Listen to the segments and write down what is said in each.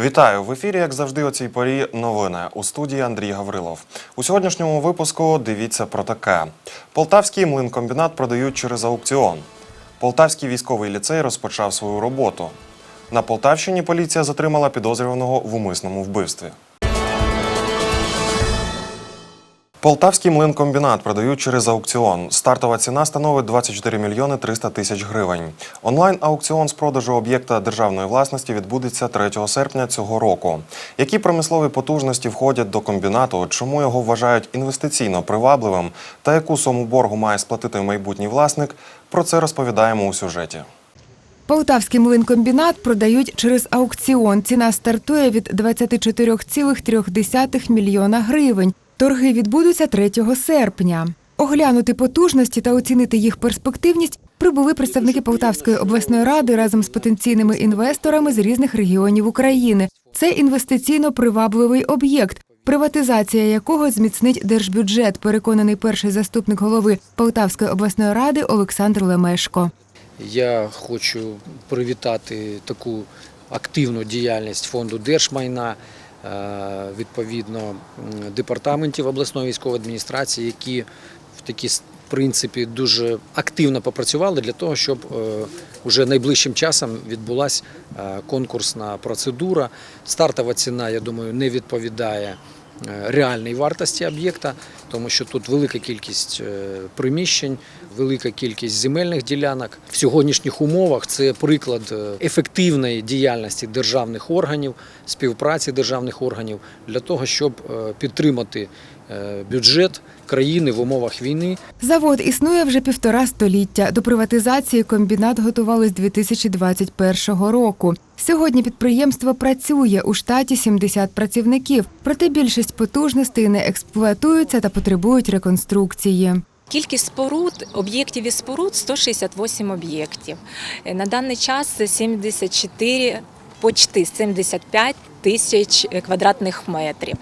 Вітаю в ефірі, як завжди, о цій порі новини у студії Андрій Гаврилов. У сьогоднішньому випуску дивіться про таке: Полтавський млинкомбінат продають через аукціон. Полтавський військовий ліцей розпочав свою роботу. На Полтавщині поліція затримала підозрюваного в умисному вбивстві. Полтавський млинкомбінат продають через аукціон. Стартова ціна становить 24 мільйони 300 тисяч гривень. Онлайн-аукціон з продажу об'єкта державної власності відбудеться 3 серпня цього року. Які промислові потужності входять до комбінату, чому його вважають інвестиційно привабливим та яку суму боргу має сплатити майбутній власник, про це розповідаємо у сюжеті. Полтавський млинкомбінат продають через аукціон. Ціна стартує від 24,3 мільйона гривень. Торги відбудуться 3 серпня. Оглянути потужності та оцінити їх перспективність прибули представники Полтавської обласної ради разом з потенційними інвесторами з різних регіонів України. Це інвестиційно привабливий об'єкт, приватизація якого зміцнить держбюджет, переконаний перший заступник голови Полтавської обласної ради Олександр Лемешко. Я хочу привітати таку активну діяльність фонду держмайна, відповідно департаментів обласної військової адміністрації, які в такі в принципі дуже активно попрацювали для того, щоб уже найближчим часом відбулася конкурсна процедура. Стартова ціна, я думаю, не відповідає е, реальній вартості об'єкта, тому що тут велика кількість е, приміщень, велика кількість земельних ділянок. В сьогоднішніх умовах це приклад е, ефективної діяльності державних органів, співпраці державних органів для того, щоб е, підтримати е, бюджет країни в умовах війни. Завод існує вже півтора століття. До приватизації комбінат готували з 2021 року. Сьогодні підприємство працює у штаті 70 працівників, проте більшість потужностей не експлуатуються та потребують реконструкції. Кількість споруд, об'єктів і споруд 168 об'єктів. Е, На даний час 74, почти 75 тисяч квадратних метрів.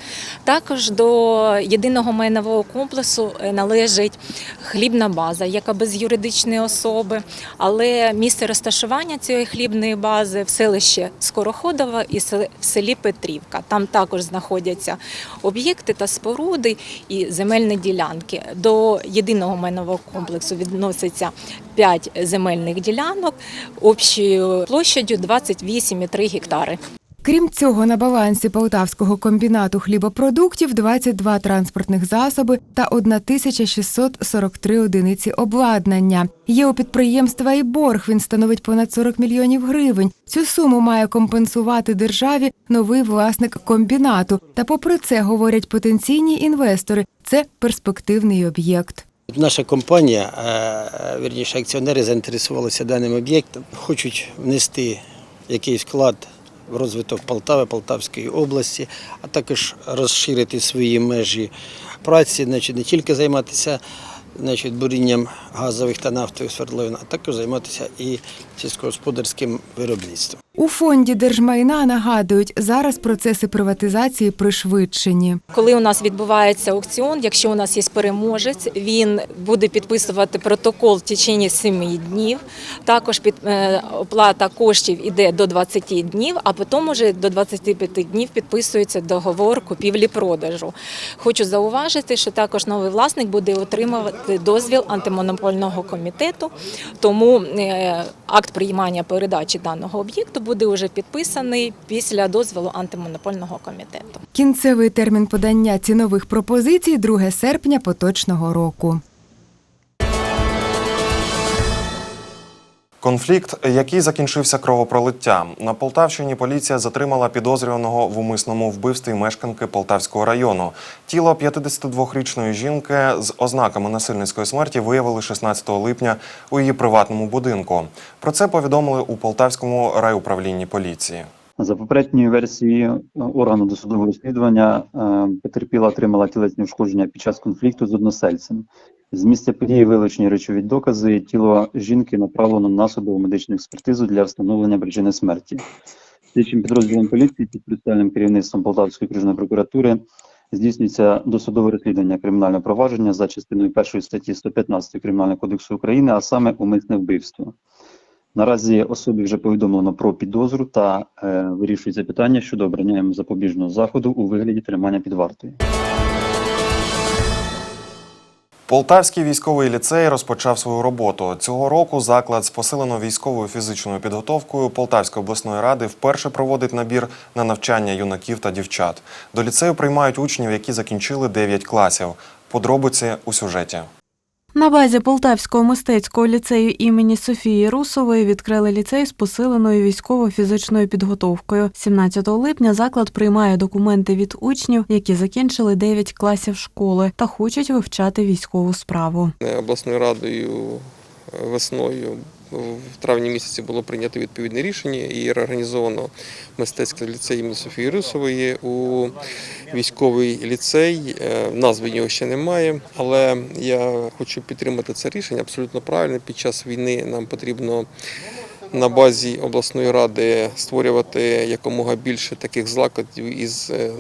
Також до єдиного майнового комплексу е, належить хлібна база, яка без юридичної особи, але місце розташування цієї хлібної бази в селищі Скороходова і в селі Петрівка. Там також знаходяться об'єкти та споруди і земельні ділянки. До єдиного майнового комплексу відноситься 5 земельних ділянок общою площадю 28,3 гектари. Крім цього, на балансі Полтавського комбінату хлібопродуктів 22 транспортних засоби та 1643 одиниці обладнання. Є у підприємства і борг. Він становить понад 40 мільйонів гривень. Цю суму має компенсувати державі новий власник комбінату. Та попри це говорять потенційні інвестори. Це перспективний об'єкт. Наша компанія, е, вірніше акціонери, заінтересувалися даним об'єктом, хочуть внести якийсь вклад розвиток Полтави, Полтавської області, а також розширити свої межі праці, значить, не тільки займатися значить, бурінням газових та нафтових свердловин, а також займатися і сільськогосподарським виробництвом. У фонді держмайна нагадують, зараз процеси приватизації пришвидшені. Коли у нас відбувається аукціон, якщо у нас є переможець, він буде підписувати протокол в течение 7 днів. Також під, е, оплата коштів іде до 20 днів, а потім уже до 25 днів підписується договор купівлі-продажу. Хочу зауважити, що також новий власник буде отримувати дозвіл антимонопольного комітету, тому е, акт приймання передачі даного об'єкту буде вже підписаний після дозволу антимонопольного комітету. Кінцевий термін подання цінових пропозицій 2 серпня поточного року. Конфлікт, який закінчився кровопролиттям. На Полтавщині поліція затримала підозрюваного в умисному вбивстві мешканки Полтавського району. Тіло 52-річної жінки з ознаками насильницької смерті виявили 16 липня у її приватному будинку. Про це повідомили у Полтавському райуправлінні поліції. За попередньою версією е, органу досудового розслідування е, потерпіла отримала тілесні ушкодження під час конфлікту з односельцем. З місця події вилучені речові докази. Тіло жінки направлено на судову медичну експертизу для встановлення причини смерті. Слідчим підрозділом поліції під спеціальним керівництвом Полтавської окружної прокуратури здійснюється досудове розслідування кримінального провадження за частиною першої статті 115 Кримінального кодексу України, а саме умисне вбивство. Наразі особі вже повідомлено про підозру та е, вирішується питання щодо обрання йому запобіжного заходу у вигляді тримання під вартою. Полтавський військовий ліцей розпочав свою роботу. Цього року заклад з посиленою військовою фізичною підготовкою Полтавської обласної ради вперше проводить набір на навчання юнаків та дівчат. До ліцею приймають учнів, які закінчили 9 класів. Подробиці у сюжеті. На базі Полтавського мистецького ліцею імені Софії Русової відкрили ліцей з посиленою військово-фізичною підготовкою. 17 липня заклад приймає документи від учнів, які закінчили 9 класів школи та хочуть вивчати військову справу. обласною радою е, весною в травні місяці було прийнято відповідне рішення і реорганізовано мистецький ліцей імені Софії Русової у військовий ліцей. Е, Назви його ще немає, але я хочу підтримати це рішення абсолютно правильно. Під час війни нам потрібно на базі обласної ради створювати якомога більше таких закладів із е,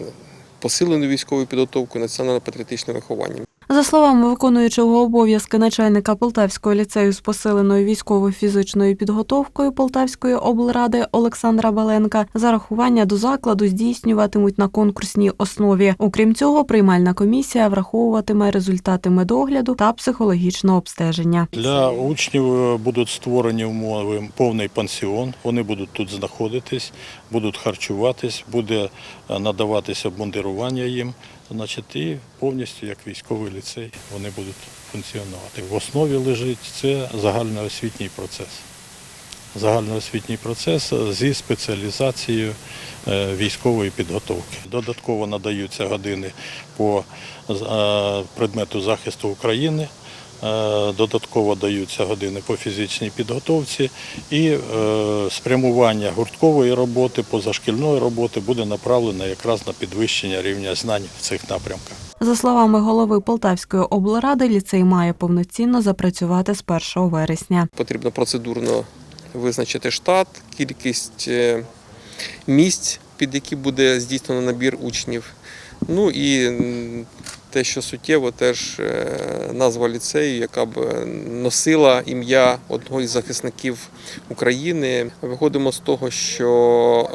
посиленою військовою підготовкою, національно-патріотичним вихованням. За словами виконуючого обов'язки начальника Полтавського ліцею з посиленою військово-фізичною підготовкою Полтавської облради Олександра Баленка, зарахування до закладу здійснюватимуть на конкурсній основі. Окрім цього, приймальна комісія враховуватиме результати медогляду та психологічного обстеження. Для учнів е, будуть створені умови повний пансіон. Вони будуть тут знаходитись, будуть харчуватись, буде е, надаватися обмундирування їм. Значить, і повністю як військовий ліцей вони будуть функціонувати. В основі лежить це загальноосвітній процес. Загальноосвітній процес зі спеціалізацією е, військової підготовки. Додатково надаються години по е, предмету захисту України. Е, Додатково даються години по фізичній підготовці і е, спрямування гурткової роботи, позашкільної роботи буде направлено якраз на підвищення рівня знань в цих напрямках. За словами голови Полтавської облради, ліцей має повноцінно запрацювати з 1 вересня. Потрібно процедурно визначити штат, кількість е, місць, під які буде здійснено набір учнів. Ну і те, що суттєво, теж е, назва ліцею, яка б е, носила ім'я одного із захисників України. Виходимо з того, що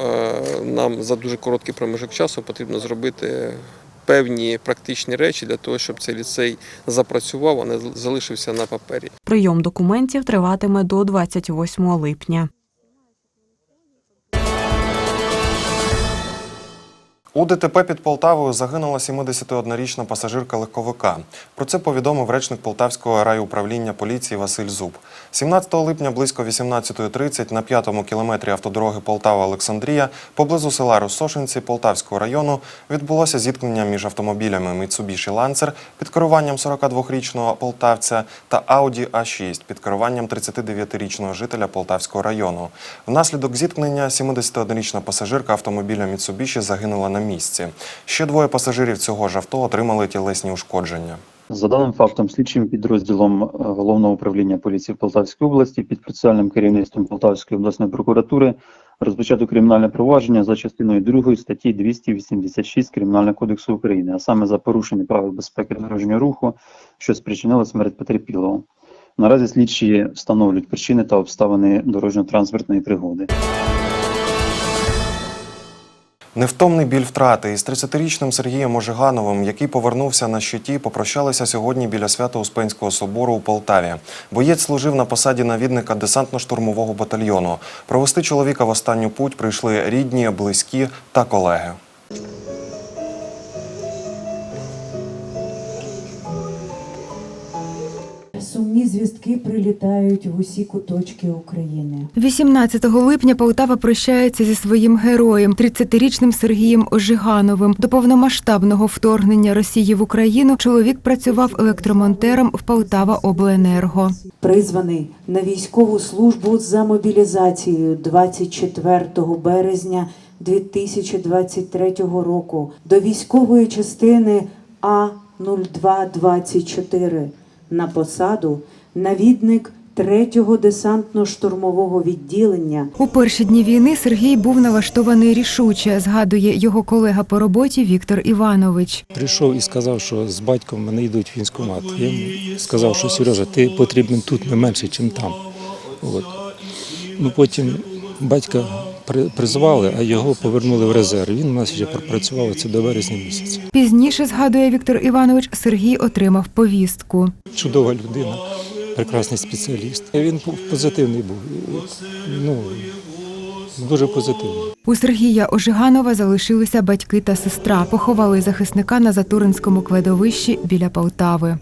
е, нам за дуже короткий проміжок часу потрібно зробити певні практичні речі для того, щоб цей ліцей запрацював, а не залишився на папері. Прийом документів триватиме до 28 липня. У ДТП під Полтавою загинула 71-річна пасажирка легковика. Про це повідомив речник Полтавського райуправління поліції Василь Зуб. 17 липня близько 18.30 на п'ятому кілометрі автодороги Полтава-Олександрія поблизу села Росошинці Полтавського району відбулося зіткнення між автомобілями Mitsubishi Lancer під керуванням 42-річного полтавця та Audi A6 під керуванням 39-річного жителя Полтавського району. Внаслідок зіткнення 71-річна пасажирка автомобіля Mitsubishi загинула на місці. Ще двоє пасажирів цього ж авто отримали тілесні ушкодження. За даним фактом, слідчим підрозділом е, Головного управління поліції в Полтавській області під процесуальним керівництвом Полтавської обласної прокуратури розпочато кримінальне провадження за частиною 2 статті 286 Кримінального кодексу України, а саме за порушення правил безпеки дорожнього руху, що спричинило смерть потерпілого. Наразі слідчі встановлюють причини та обставини дорожньо-транспортної пригоди. Невтомний біль втрати із 30-річним Сергієм Ожигановим, який повернувся на щиті, попрощалися сьогодні біля Свято-Успенського собору у Полтаві. Боєць служив на посаді навідника десантно-штурмового батальйону. Провести чоловіка в останню путь прийшли рідні, близькі та колеги. Звістки прилітають в усі куточки України. 18 липня Полтава прощається зі своїм героєм, 30-річним Сергієм Ожигановим. До повномасштабного вторгнення Росії в Україну чоловік працював електромонтером в Полтава Обленерго. Призваний на військову службу за мобілізацією 24 березня 2023 року до військової частини А 0224 на посаду навідник 3-го десантно-штурмового відділення У перші дні війни Сергій був налаштований рішуче, згадує його колега по роботі Віктор Іванович. Прийшов і сказав, що з батьком мене йдуть в військкомат. Я йому сказав, що Сережа, ти потрібен тут не менше, ніж там. От. Ну потім батька при- призвали, а його повернули в резерв. Він у нас ще пропрацював це до березня місяця. Пізніше, згадує Віктор Іванович, Сергій отримав повістку. Чудова людина, прекрасний спеціаліст. Він був позитивний був. Ну дуже позитивний. У Сергія Ожиганова залишилися батьки та сестра. Поховали захисника на Затуринському кладовищі біля Полтави.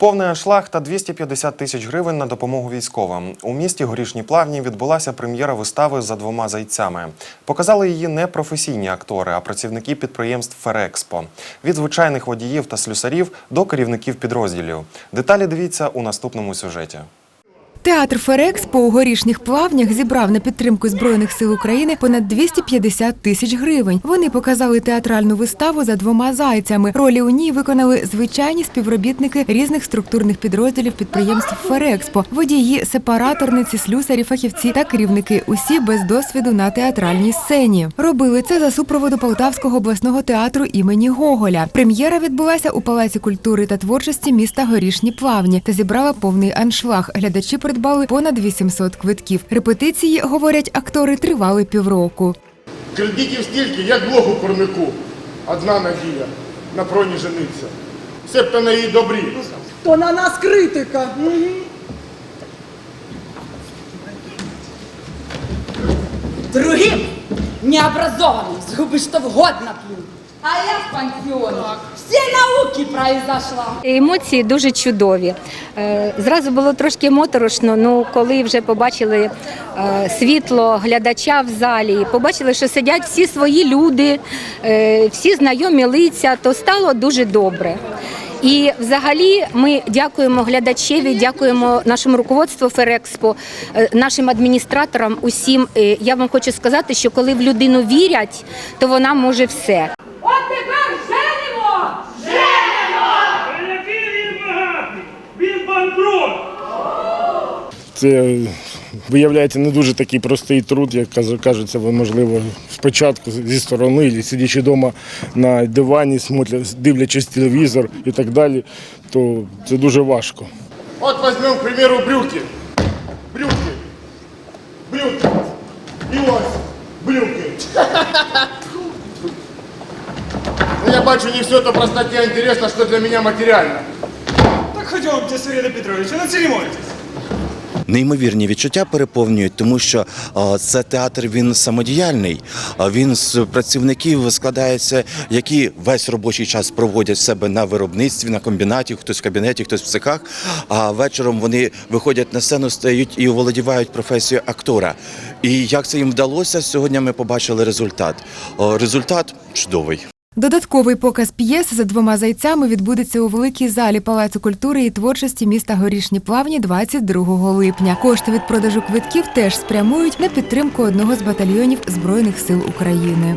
Повний аншлаг та 250 тисяч гривень на допомогу військовим. У місті Горішні Плавні відбулася прем'єра вистави за двома зайцями. Показали її не професійні актори, а працівники підприємств Ферекспо. Від звичайних водіїв та слюсарів до керівників підрозділів. Деталі дивіться у наступному сюжеті. Театр Ферекспо у горішніх плавнях зібрав на підтримку Збройних сил України понад 250 тисяч гривень. Вони показали театральну виставу за двома зайцями. Ролі у ній виконали звичайні співробітники різних структурних підрозділів підприємств Ферекспо, водії, сепараторниці, слюсарі, фахівці та керівники. Усі без досвіду на театральній сцені. Робили це за супроводу Полтавського обласного театру імені Гоголя. Прем'єра відбулася у Палаці культури та творчості міста Горішні Плавні та зібрала повний аншлаг. Глядачі придбали понад 800 квитків. Репетиції, говорять актори, тривали півроку. Кредитів стільки, як Бог у кормику. Одна надія на проні жениться. Себто на її добрі. То на нас критика. Другим необразованным згубиш что вгодно плюнь. А я в пансіоні. Всі науки произошла. Емоції дуже чудові. Е, Зразу було трошки моторошно, ну коли вже побачили е, світло глядача в залі, побачили, що сидять всі свої люди, е, всі знайомі лиця, то стало дуже добре. І взагалі ми дякуємо глядачеві, дякуємо нашому руководству Ферекспо, нашим адміністраторам. Усім я вам хочу сказати, що коли в людину вірять, то вона може все. Тепер женимо! Це виявляється не дуже такий простий труд, як кажеться, можливо, спочатку зі сторони, і сидячи вдома на дивані, дивлячись телевізор і так далі, то це дуже важко. От візьмемо, к примеру, брюки. Брюки. Брюки. І ось брюки. Я бачу, не все это простоте, а интересно, что для меня материально. Так ходімте, Сергій Петрович, не церемонитесь. Неймовірні відчуття переповнюють, тому що це театр він самодіяльний. Він з працівників складається, які весь робочий час проводять себе на виробництві, на комбінаті, хтось в кабінеті, хтось в цехах. А вечором вони виходять на сцену, стають і володівають професією актора. І як це їм вдалося, сьогодні ми побачили результат. О, Результат чудовий. Додатковий показ п'єс за двома зайцями відбудеться у великій залі Палацу культури і творчості міста Горішні Плавні 22 липня. Кошти від продажу квитків теж спрямують на підтримку одного з батальйонів Збройних сил України.